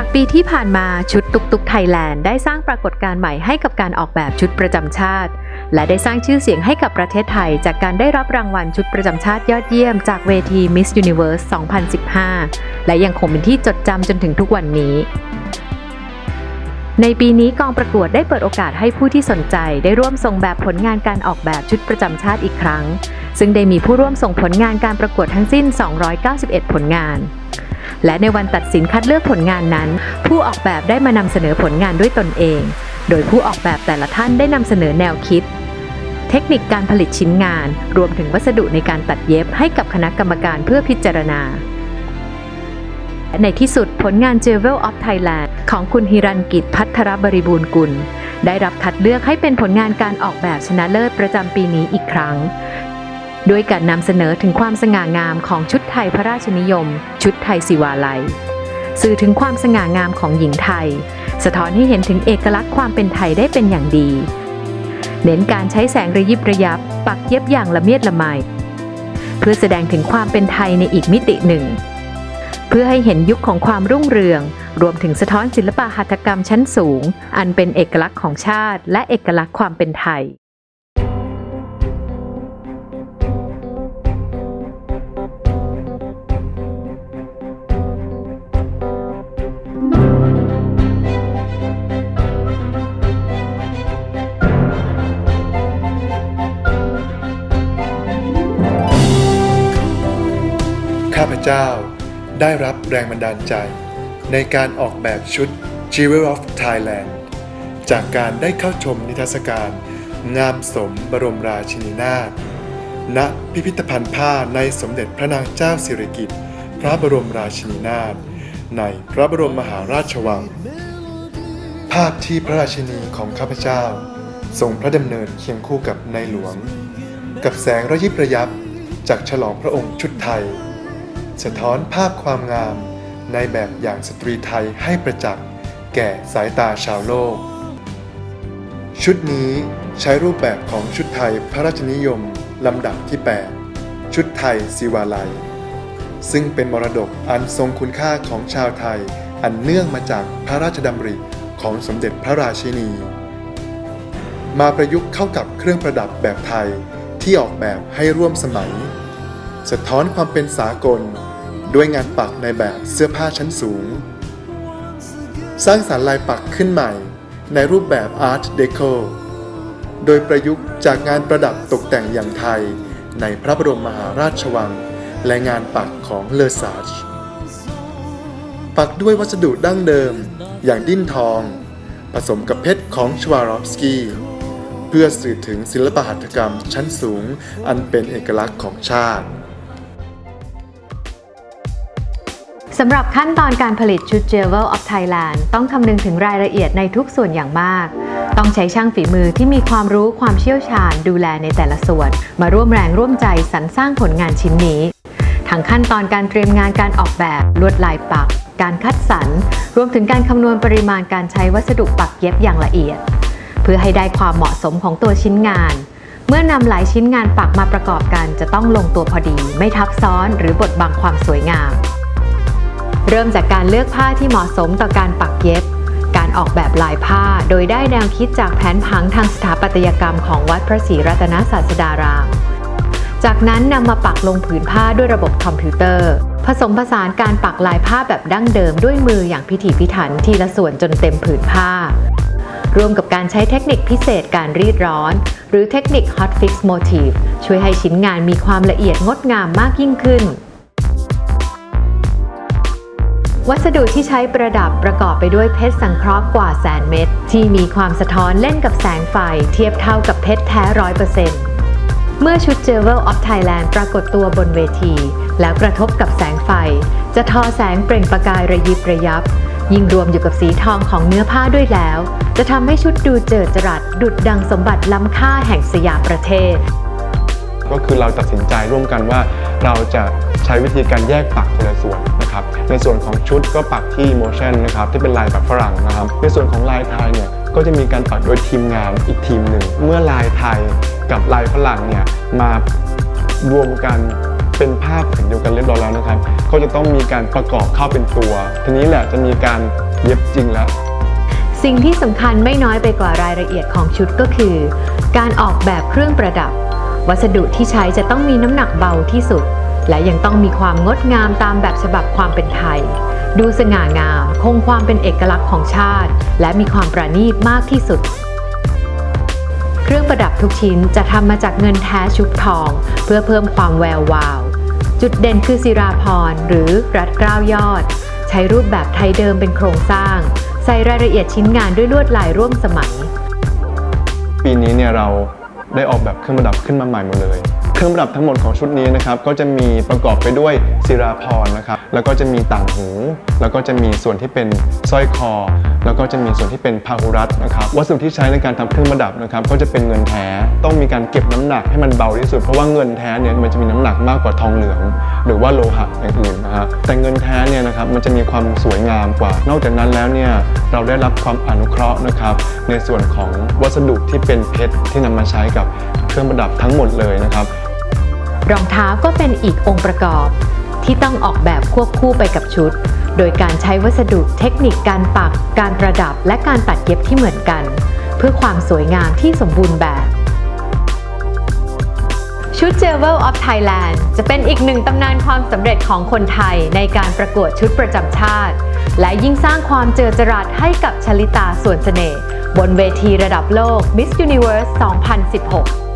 จากปีที่ผ่านมาชุดตุกตุกไทยแลนด์ได้สร้างปรากฏการณ์ใหม่ให้กับการออกแบบชุดประจำชาติ และได้สร้างชื่อเสียงให้กับประเทศไทย จากการได้รับรางวัลชุดประจำชาติยอดเยี่ยมจากเวที Miss Universe 2015 และยังคงเป็นที่จดจำจนถึงทุกวันนี้ ในปีนี้กองประกวดได้เปิดโอกาสให้ผู้ที่สนใจได้ร่วมส่งแบบผลงานการออกแบบชุดประจำชาติอีกครั้ง ซึ่งได้มีผู้ร่วมส่งผลงานการประกวดทั้งสิ้น 291 ผลงาน และในวันตัดสินคัดเลือกผลงานนั้น ผู้ออกแบบได้มานำเสนอผลงานด้วยตนเอง โดยผู้ออกแบบแต่ละท่านได้นำเสนอแนวคิด เทคนิคการผลิตชิ้นงาน รวมถึงวัสดุในการตัดเย็บให้กับคณะกรรมการเพื่อพิจารณาและในที่สุดผลงาน Jewel of Thailand ของคุณฮิรันกิจพัทรบริบูรณ์กุล ได้รับคัดเลือกให้เป็นผลงานการออกแบบชนะเลิศประจำปีนี้อีกครั้ง ด้วยการนำเสนอถึงความสง่างามของชุดไทยพระราชนิยม ชุดไทยศิวาลัย สื่อถึงความสง่างามของหญิงไทย สะท้อนให้เห็นถึงเอกลักษณ์ความเป็นไทยได้เป็นอย่างดี เน้นการใช้แสงระยิบระยับ ปักเย็บอย่างละเมียดละไมเพื่อแสดงถึงความเป็นไทยในอีกมิติหนึ่ง เพื่อให้เห็นยุคของความรุ่งเรือง รวมถึงสะท้อนศิลปะหัตถกรรมชั้นสูง อันเป็นเอกลักษณ์ของชาติ และเอกลักษณ์ความเป็นไทย พเจ้า ได้รับแรงบันดาลใจ ในการออกแบบชุด Jewel of Thailand จากการได้เข้าชมนิทรรศการ งามสมบรมราชินีนาถณพิพิธภัณฑ์ผ้าในสมเด็จพระนางเจ้าสิริกิติ์พระบรมราชินีนาถในพระบรมมหาราชวัง ภาพที่พระราชินีของข้าพเจ้า ทรงพระดำเนินเคียงคู่กับในหลวง กับแสงระยิบระยับจากฉลองพระองค์ชุดไทย สะท้อนภาพความงาม ในแบบอย่างสตรีไทยให้ประจักษ์แก่สายตาชาวโลก ชุดนี้ใช้รูปแบบของชุดไทยพระราชนิยมลำดับที่ 8 ชุดไทยศิวาลัย ซึ่งเป็นมรดกอันทรงคุณค่าของชาวไทยอันเนื่องมาจากพระราชดำริของสมเด็จพระราชินี มาประยุกต์เข้ากับเครื่องประดับแบบไทยที่ออกแบบให้ร่วมสมัย สะท้อนความเป็นสากล ด้วยงานปักในแบบเสื้อผ้าชั้นสูง สร้างสารรค์ลายปักขึ้นใหม่ ในรูปแบบ Art Deco โดยประยุกต์จากงานประดับตกแต่งอย่างไทย ในพระบรมมหาราชวัง และงานปักของเลอซาจปักด้วยวัสดุดั้งเดิม อย่างดิ้นทอง ผสมกับเพชรของชวารอฟสกี้เพื่อสื่อถึงศิลปหัตถกรรมชั้นสูงอันเป็นเอกลักษณ์ของชาติ สำหรับขั้นตอนการผลิตชุด Jewel of Thailand ต้องคำนึงถึงรายละเอียดในทุกส่วนอย่างมาก ต้องใช้ช่างฝีมือที่มีความรู้ความเชี่ยวชาญดูแลในแต่ละส่วน มาร่วมแรงร่วมใจสรรสร้างผลงานชิ้นนี้ทั้งขั้นตอนการเตรียมงานการออกแบบลวดลายปัก การคัดสรร รวมถึงการคำนวณปริมาณการใช้วัสดุปักเย็บอย่างละเอียด เพื่อให้ได้ความเหมาะสมของตัวชิ้นงาน เมื่อนำหลายชิ้นงานปักมาประกอบกันจะต้องลงตัวพอดี ไม่ทับซ้อนหรือบดบังความสวยงาม เริ่มจากการเลือกผ้าที่เหมาะสมต่อการปักเย็บ การออกแบบลายผ้าโดยได้แนวคิดจากแผนผังทางสถาปัตยกรรมของวัดพระศรีรัตนศาสดาราม จากนั้นนำมาปักลงผืนผ้าด้วยระบบคอมพิวเตอร์ ผสมผสานการปักลายผ้าแบบดั้งเดิมด้วยมืออย่างพิถีพิถันทีละส่วนจนเต็มผืนผ้ารวมกับการใช้เทคนิคพิเศษการรีดร้อน หรือเทคนิค Hot Fix Motif ช่วยให้ชิ้นงานมีความละเอียดงดงามมากยิ่งขึ้น วัสดุที่ใช้ประดับประกอบไปด้วยเพชรสังเคราะห์กว่าแสนเม็ดที่มีความสะท้อนเล่นกับแสงไฟ เทียบเท่ากับเพชรแท้ร้อยเปอร์เซ็นต์เมื่อชุด Jewel of Thailand ปรากฏตัวบนเวที แล้วกระทบกับแสงไฟ จะทอแสงเปล่งประกายระยิบระยับ ยิ่งรวมอยู่กับสีทองของเนื้อผ้าด้วยแล้ว จะทำให้ชุดดูเจิดจรัสดุดดังสมบัติล้ำค่าแห่งสยามประเทศ ก็คือเราตัดสินใจร่วมกันว่าเราจะ ใช้วิธีการแยกปักทีละส่วนนะครับในส่วนของชุดก็ปักที่ motion นะครับที่เป็นลายแบบฝรั่งนะครับในส่วนของลายไทยเนี่ยก็จะมีการปักโดยทีมงานอีกทีมหนึ่ง เมื่อลายไทยกับลายฝรั่งเนี่ยมารวมกันเป็นภาพผืนเดียวกันเรียบร้อยแล้วนะครับ ก็จะต้องมีการประกอบเข้าเป็นตัว ทีนี้แหละจะมีการเย็บจริงแล้ว สิ่งที่สำคัญไม่น้อยไปกว่ารายละเอียดของชุดก็คือ การออกแบบเครื่องประดับ วัสดุที่ใช้จะต้องมีน้ำหนักเบาที่สุด และยังต้องมีความงดงามตามแบบฉบับความเป็นไทย ดูสง่างาม คงความเป็นเอกลักษณ์ของชาติ และมีความประณีตมากที่สุด เครื่องประดับทุกชิ้นจะทำมาจากเงินแท้ชุบทอง เพื่อเพิ่มความแวววาว จุดเด่นคือศิราพรหรือรัดเกล้ายอด ใช้รูปแบบไทยเดิมเป็นโครงสร้าง ใส่รายละเอียดชิ้นงานด้วยลวดลายร่วมสมัย ปีนี้เนี่ยเราได้ออกแบบเครื่องประดับขึ้นมาใหม่หมดเลย เครื่องประดับทั้งหมดของชุดนี้นะครับก็จะมีประกอบไปด้วยศิราพรนะครับแล้วก็จะมีต่างหู แล้วก็จะมีส่วนที่เป็นสร้อยคอ แล้วก็จะมีส่วนที่เป็นพาหุรัตน์นะครับวัสดุที่ใช้ในการทำเครื่องประดับนะครับก็จะเป็นเงินแท้ต้องมีการเก็บน้ำหนักให้มันเบาที่สุดเพราะว่าเงินแท้เนี่ยมันจะมีน้ำหนักมากกว่าทองเหลือง หรือว่าโลหะอย่างอื่นนะฮะแต่เงินแท้เนี่ยนะครับมันจะมีความสวยงามกว่า นอกจากนั้นแล้วเนี่ยเราได้รับความอนุเคราะห์นะครับในส่วนของวัสดุที่เป็นเพชรที่นำมาใช้กับเครื่องประดับทั้งหมดเลยนะครับ รองเท้าก็เป็นอีกองค์ประกอบ ที่ต้องออกแบบควบคู่ไปกับชุด โดยการใช้วัสดุเทคนิคการปัก การประดับและการตัดเย็บที่เหมือนกัน เพื่อความสวยงามที่สมบูรณ์แบบชุด Jewel of Thailand จะเป็นอีกหนึ่งตำนานความสำเร็จของคนไทยในการประกวดชุดประจำชาติ และยิ่งสร้างความเจอจรัสให้กับชลิตาส่วนเสน่ห์บนเวทีระดับโลก Miss Universe 2016